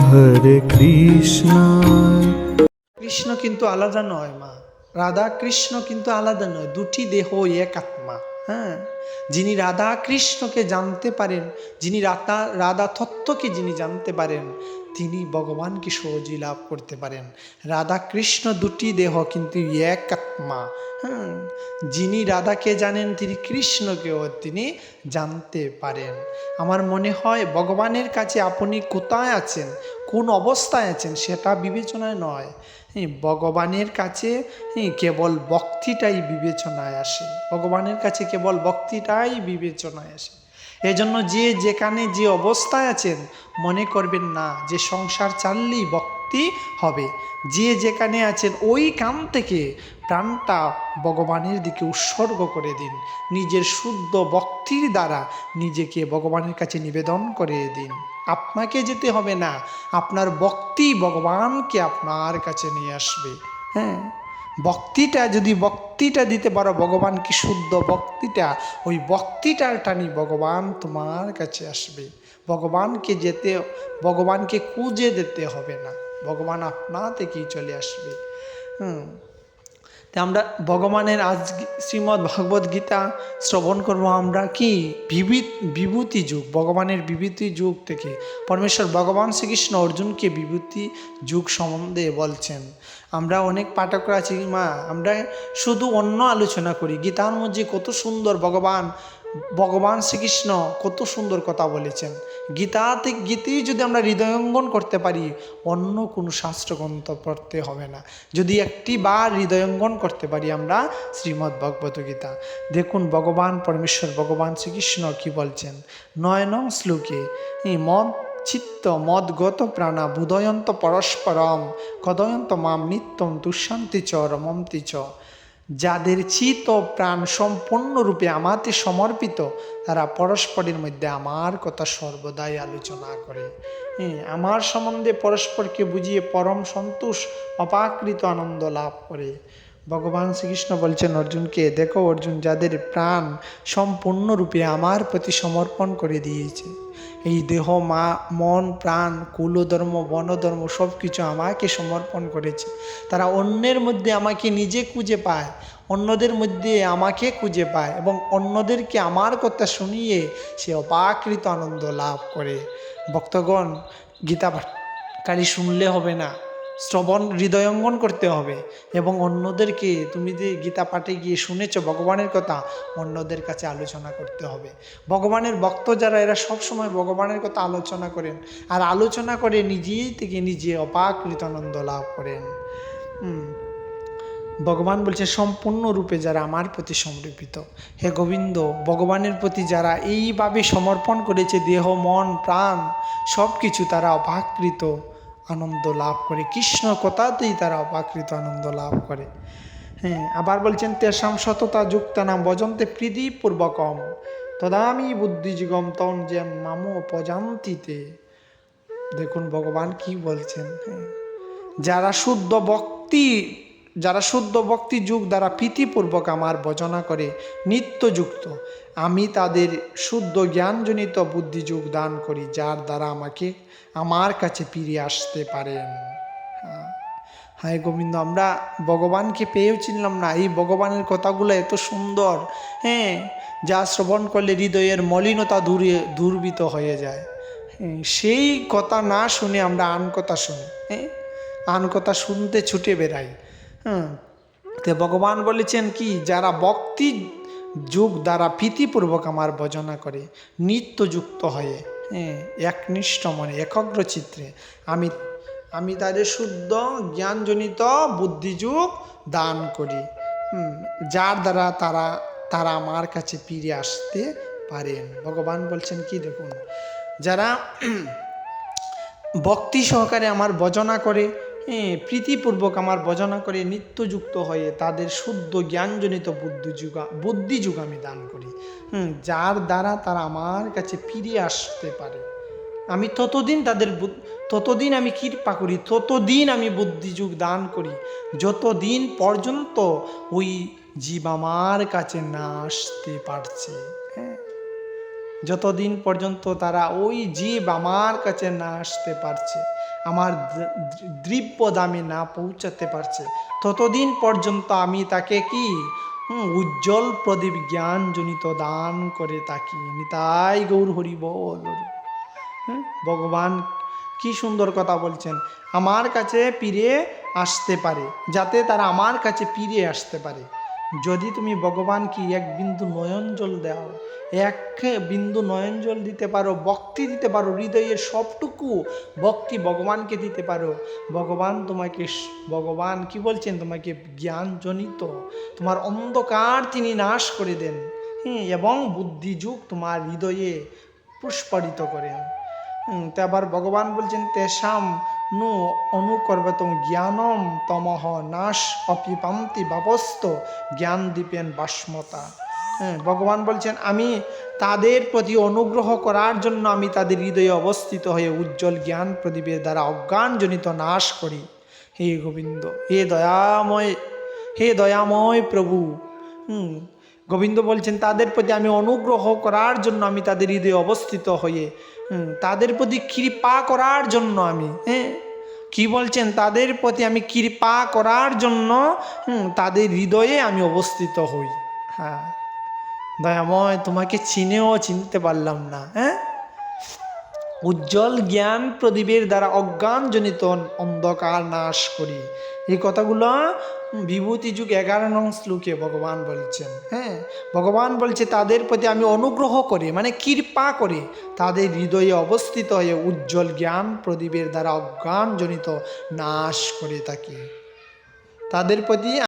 হরে কৃষ্ণায় কৃষ্ণ কিন্তু আলাদা নয় মা। রাধা কৃষ্ণ কিন্তু আলাদা নয়, দুটি দেহ এক আত্মা। হ্যাঁ? যিনি রাধা কৃষ্ণকে জানতে পারেন, যিনি রাধা রাধা তত্ত্বকে যিনি জানতে পারেন, তিনি ভগবানকে সহজেই লাভ করতে পারেন। রাধা কৃষ্ণ দুটি দেহ কিন্তু এক আত্মা। হ্যাঁ যিনি রাধাকে জানেন, তিনি কৃষ্ণকেও তিনি জানতে পারেন। আমার মনে হয় ভগবানের কাছে আপনি কোথায় আছেন, কোন অবস্থায় আছেন সেটা বিবেচনায় নয়। ভগবানের কাছে কেবল ভক্তিটাই বিবেচনায় আসে। ভগবানের কাছে কেবল ভক্তিটাই বিবেচনায় আসে। এজন্য যে যেখানে যে অবস্থায় আছেন, মনে করবেন না, যে সংসার চাললেই ভক্তি হবে। যে যেখানে আছেন ওই কাম থেকে প্রাণটা ভগবানের দিকে উৎসর্গ করে দিন। নিজের শুদ্ধ ভক্তির দ্বারা নিজেকে ভগবানের কাছে নিবেদন করে দিন। আপনাকে যেতে হবে না, আপনার ভক্তি ভগবানকে আপনার কাছে নিয়ে আসবে। হ্যাঁ ভক্তিটা, যদি ভক্তিটা দিতে পারো, ভগবান কি শুদ্ধ ভক্তিটা, ওই ভক্তিটার টানি ভগবান তোমার কাছে আসবে। ভগবানকে যেতে, ভগবানকে খুঁজে যেতে হবে না। ভগবান আপনা থেকেই চলে আসবে? হুম। আমরা ভগবানের আজ শ্রীমদ্ ভগবদ গীতা শ্রবণ করব আমরা কি? বিবিত, বিভূতি যুগ, ভগবানের বিভূতি যুগ থেকে। পরমেশ্বর ভগবান শ্রীকৃষ্ণ অর্জুনকে বিভূতি যুগ সম্বন্ধে বলছেন। আমরা অনেক পাঠকরা আছি, মা, আমরা শুধু অন্য আলোচনা করি। গীতার মধ্যে কত সুন্দর ভগবান ভগবান শ্রীকৃষ্ণ কত সুন্দর কথা বলেছেন। গীতাতে গীতেই যদি আমরা হৃদয়ঙ্গন করতে পারি, অন্য কোনো শাস্ত্রগ্রন্থ পড়তে হবে না। যদি একটি বার হৃদয়ঙ্গন করতে পারি আমরা শ্রীমদ্ ভগবত গীতা। দেখুন ভগবান পরমেশ্বর, ভগবান শ্রীকৃষ্ণ কি বলছেন। নয় নং শ্লোকে মদ চিত্ত মদগত প্রাণা বুদয়ন্ত পরস্পরম, কদয়ন্ত মাম নিত্যম দুঃশান্তি চ রমন্তি চ। যাদের চিত প্রাণ সম্পূর্ণরূপে আমাতে সমর্পিত তারা পরস্পরের মধ্যে আমার কথা সর্বদাই আলোচনা করে। হ্যাঁ, আমার সম্বন্ধে পরস্পরকে বুঝিয়ে পরম সন্তোষ অপাকৃত আনন্দ লাভ করে। ভগবান শ্রীকৃষ্ণ বলছেন, অর্জুনকে দেখো, অর্জুন যাদের প্রাণ সম্পূর্ণরূপে আমার প্রতি সমর্পণ করে দিয়েছে। এই দেহ, মা, মন, প্রাণ, কুলধর্ম, বনধর্ম সব কিছু আমাকে সমর্পণ করেছে। তারা অন্যের মধ্যে আমাকে নিজে খুঁজে পায়, অন্যদের মধ্যে আমাকে খুঁজে পায় এবং অন্যদেরকে আমার কথা শুনিয়ে সে অপাকৃত আনন্দ লাভ করে। ভক্তগণ, গীতা খালি শুনলে হবে না। শ্রবণ হৃদয়ঙ্গন করতে হবে এবং অন্যদেরকে তুমি যে গীতা পাঠে গিয়ে শুনেছ, ভগবানের কথা, অন্যদের কাছে আলোচনা করতে হবে। ভগবানের ভক্ত যারা, এরা সবসময় ভগবানের কথা আলোচনা করেন আর আলোচনা করে নিজেই থেকে নিজে অপাকৃত আনন্দ লাভ করেন। ভগবান বলছে সম্পূর্ণরূপে যারা আমার প্রতি সমর্পিত হে গোবিন্দ, ভগবানের প্রতি যারা এইভাবে সমর্পণ করেছে দেহ, মন, প্রাণ সব কিছু তারা অপাকৃত আনন্দ লাভ করে, কৃষ্ণ কথাতেই তারা অপাকৃত আনন্দ লাভ করে। হ্যাঁ আবার বলছেন তেসাম সততা যুক্তানাম বজন্তে প্রীতিপূর্বকম। তদামি বুদ্ধিযুগম তন যে মামো প্রজান্তিতে দেখুন, ভগবান কি বলছেন হ্যাঁ। যারা শুদ্ধ ভক্তি যারা শুদ্ধ ভক্তি যুগ দ্বারা প্রীতিপূর্বক আমার ভজনা করে নিত্যযুক্ত আমি তাদের শুদ্ধ জ্ঞানজনিত বুদ্ধি বুদ্ধিযুগ দান করি যার দ্বারা আমাকে আমার কাছে ফিরে আসতে পারেন। হ্যাঁ। হায় গোবিন্দ আমরা ভগবানকে পেয়েও চিনলাম না এই ভগবানের কথাগুলো এত সুন্দর হ্যাঁ যা শ্রবণ করলে হৃদয়ের মলিনতা দূরে দূরবিত হয়ে যায়। হ্যাঁ, সেই কথা না শুনে আমরা আন কথা শুনি হ্যাঁ আন কথা শুনতে ছুটে বেড়াই। হ্যাঁ। তো ভগবান বলেছেন কি, যারা ভক্তি যুগ দ্বারা প্রীতিপূর্বক আমার ভজনা করে, নিত্যযুক্ত হয়ে হ্যাঁ একনিষ্ঠ মনে, একগ্র চিত্রে আমি আমি তাদের শুদ্ধ, জ্ঞানজনিত বুদ্ধিযুগ দান করি। যার দ্বারা তারা তারা আমার কাছে ফিরে আসতে পারেন। ভগবান বলছেন কি, দেখুন, যারা ভক্তি সহকারে আমার ভজনা করে প্রীতিপূর্বক আমার ভজনা করে নিত্যযুক্ত হয়ে তাদের শুদ্ধ জ্ঞানজনিত বুদ্ধি বুদ্ধিযুগ বুদ্ধিযুগ আমি দান করি। হুম, যার দ্বারা তারা আমার কাছে ফিরে আসতে পারে। আমি ততদিন তাদের ততদিন আমি কৃপা করি ততদিন আমি বুদ্ধিযুগ দান করি যতদিন পর্যন্ত ওই জীব আমার কাছে না আসতে পারছে। যতদিন পর্যন্ত তারা ওই জীব আমার কাছে না আসতে পারছে, আমার দ্র- দ্রব্য দামে না পৌঁছাতে পারছে, ততদিন পর্যন্ত আমি তাকে কি? উজ্জ্বল প্রদীপ জ্ঞানজনিত দান করে থাকি। নিতাই গৌর হরি বল। ভগবান কি সুন্দর কথা বলছেন। আমার কাছে ফিরে আসতে পারে, যাতে তারা আমার কাছে ফিরে আসতে পারে। যদি তুমি ভগবানকে এক বিন্দু নয়ন জল দাও, এক বিন্দু নয়ন জল দিতে পারো, ভক্তি দিতে পারো, হৃদয়ের সবটুকু ভক্তি ভগবানকে দিতে পারো। ভগবান তোমাকে ভগবান কি বলছেন? তোমাকে জ্ঞানজনিত, তোমার অন্ধকার তিনি নাশ করে দেন। হ্যাঁ এবং বুদ্ধিযুগ তোমার হৃদয়ে পুষ্পরিত করেন। তো আবার ভগবান বলছেন তেষাম নু অনুকর্বতম জ্ঞানম তমহ নাশ অপিপান্তি বাবস্ত জ্ঞান দীপেন বাসমতা। ভগবান বলছেন, আমি তাদের প্রতি অনুগ্রহ করার জন্য আমি তাদের হৃদয়ে অবস্থিত হয়ে উজ্জ্বল জ্ঞান প্রদীপের দ্বারা অজ্ঞানজনিত নাশ করি। হে গোবিন্দ, হে দয়াময় হে দয়াময় প্রভু। হুম গোবিন্দ বলছেন, তাদের প্রতি আমি অনুগ্রহ করার জন্য আমি তাদের হৃদয়ে অবস্থিত হয়ে তাদের প্রতি কৃপা করার জন্য আমি হ্যাঁ? কি বলছেন? তাদের প্রতি আমি কৃপা করার জন্য তাদের হৃদয়ে আমি অবস্থিত হই। হ্যাঁ। দয়াময়, তোমাকে চিনেও চিনতে পারলাম না হ্যাঁ? উজ্জ্বল জ্ঞান প্রদীপের দ্বারা অজ্ঞানজনিত অন্ধকার নাশ করি। এই কথাগুলো বিভূতি যুগ এগারো নং শ্লোকে ভগবান বলছেন হ্যাঁ ভগবান বলছে, তাদের প্রতি আমি অনুগ্রহ করে মানে কৃপা করে, তাদের হৃদয়ে অবস্থিত হয়ে উজ্জ্বল জ্ঞান প্রদীপের দ্বারা অজ্ঞানজনিত নাশ করে থাকি। তাদের প্রতি